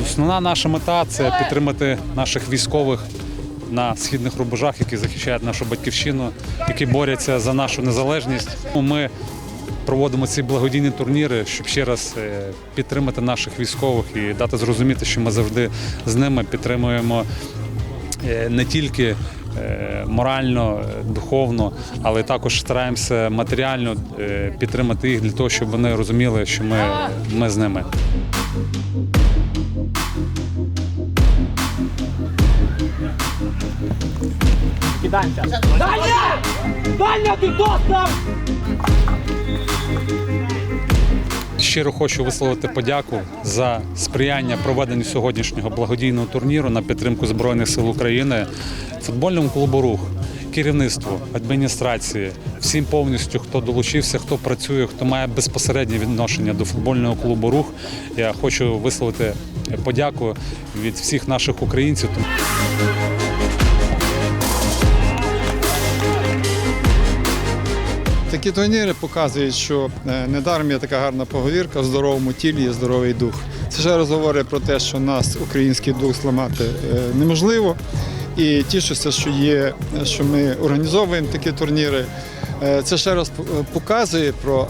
Основна наша мета це підтримати наших військових на східних рубежах, які захищають нашу батьківщину, які борються за нашу незалежність. Ми проводимо ці благодійні турніри, щоб ще раз е, підтримати наших військових і дати зрозуміти, що ми завжди з ними підтримуємо е, не тільки е, морально, духовно, але також стараємося матеріально підтримати їх для того, щоб вони розуміли, що ми, ми з ними. Дальня! Дальня ти достав! Щиро хочу висловити подяку за сприяння проведенню сьогоднішнього благодійного турніру на підтримку Збройних сил України, футбольному клубу Рух, керівництву, адміністрації, всім повністю, хто долучився, хто працює, хто має безпосереднє відношення до футбольного клубу Рух. Я хочу висловити подяку від всіх наших українців. Такі турніри показують, що е, недаром є така гарна поговірка в здоровому тілі є здоровий дух. Це ще раз говорить про те, що нас український дух зламати е, неможливо. І тішуся, що є, що ми організовуємо такі турніри. Е, Це ще раз показує про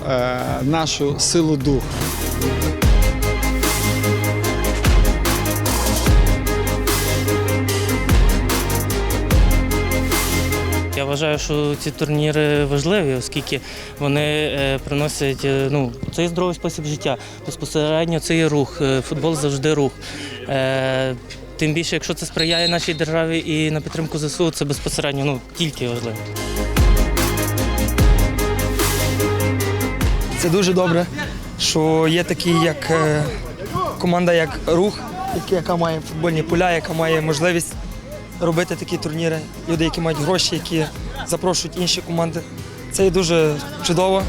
нашу силу духу. Я вважаю, що ці турніри важливі, оскільки вони е, приносять е, ну, це є здоровий спосіб життя. Безпосередньо це є рух. Е, Футбол завжди рух. Тим більше, якщо це сприяє нашій державі і на підтримку ЗСУ, це безпосередньо ну, тільки важливо. Це дуже добре, що є такі, як команда, як рух, яка має футбольні поля, яка має можливість робити такі турніри. Люди, які мають гроші, які запрошують інші команди. Це дуже чудово.